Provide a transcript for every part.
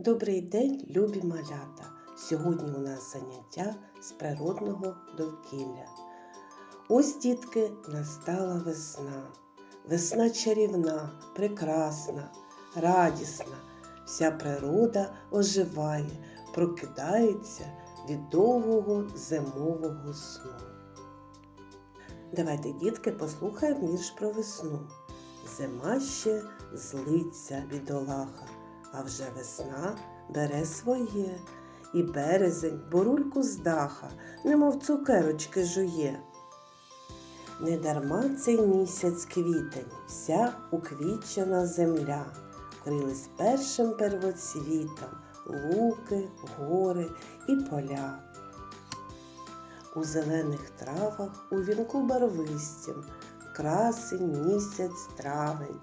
Добрий день, любі малята! Сьогодні у нас заняття з природного довкілля. Ось, дітки, настала весна. Весна чарівна, прекрасна, радісна. Вся природа оживає, прокидається від довгого зимового сну. Давайте, дітки, послухаємо вірш про весну. Зима ще злиться бідолаха, а вже весна бере своє, і березень борульку з даха, немов цукерочки жує. Недарма цей місяць квітень, вся уквічена земля, вкрились першим первоцвітом луки, гори і поля. У зелених травах, у вінку барвистім, красень місяць травень,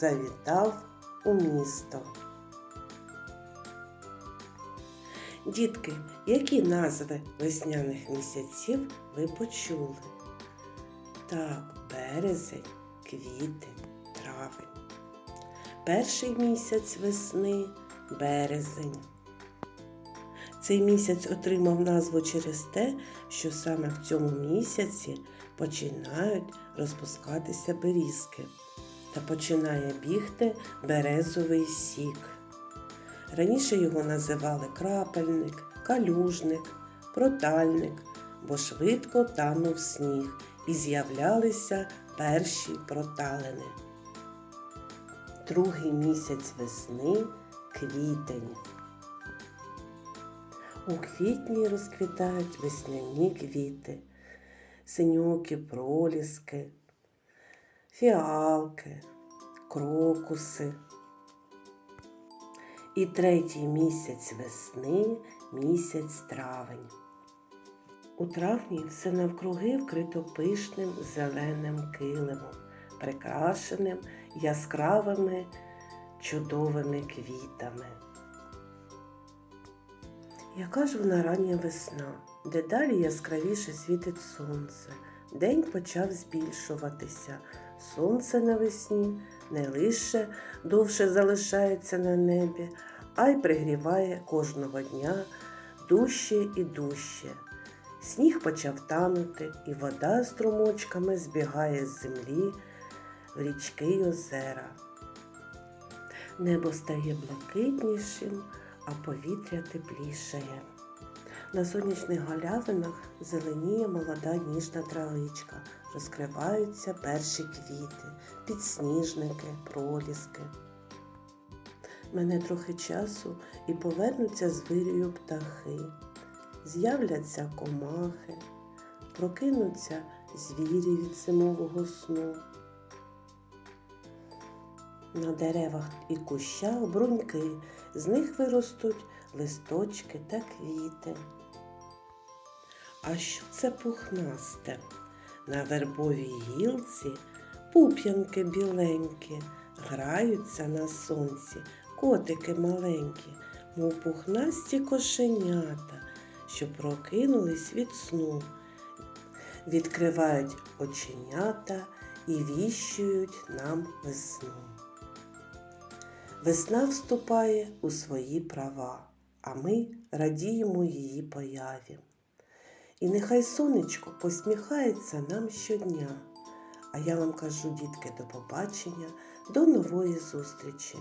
завітав у місто. Дітки, які назви весняних місяців ви почули? Так, березень, квітень, травень. Перший місяць весни березень. Цей місяць отримав назву через те, що саме в цьому місяці починають розпускатися берізки та починає бігти березовий сік. Раніше його називали крапельник, калюжник, протальник, бо швидко танув сніг і з'являлися перші проталини. Другий місяць весни квітень. У квітні розквітають весняні квіти, синьокі проліски, фіалки, крокуси. І третій місяць весни місяць травень. У травні все навкруги вкрито пишним зеленим килимом, прикрашеним яскравими чудовими квітами. Яка ж вона рання весна, дедалі яскравіше світить сонце. День почав збільшуватися. Сонце навесні не лише довше залишається на небі, а й пригріває кожного дня дужче і дужче. Сніг почав танути, і вода струмочками збігає з землі в річки й озера. Небо стає блакитнішим, а повітря теплішає. На сонячних галявинах зеленіє молода ніжна травичка, розкриваються перші квіти, підсніжники, проліски. Мене трохи часу і повернуться з вирію птахи, з'являться комахи, прокинуться звірі від зимового сну. На деревах і кущах бруньки, з них виростуть листочки та квіти. А що це пухнасте? На вербовій гілці пуп'янки біленькі, граються на сонці, котики маленькі, мов пухнасті кошенята, що прокинулись від сну, відкривають оченята і віщують нам весну. Весна вступає у свої права, а ми радіємо її появі. І нехай сонечко посміхається нам щодня. А я вам кажу, дітки, до побачення, до нової зустрічі!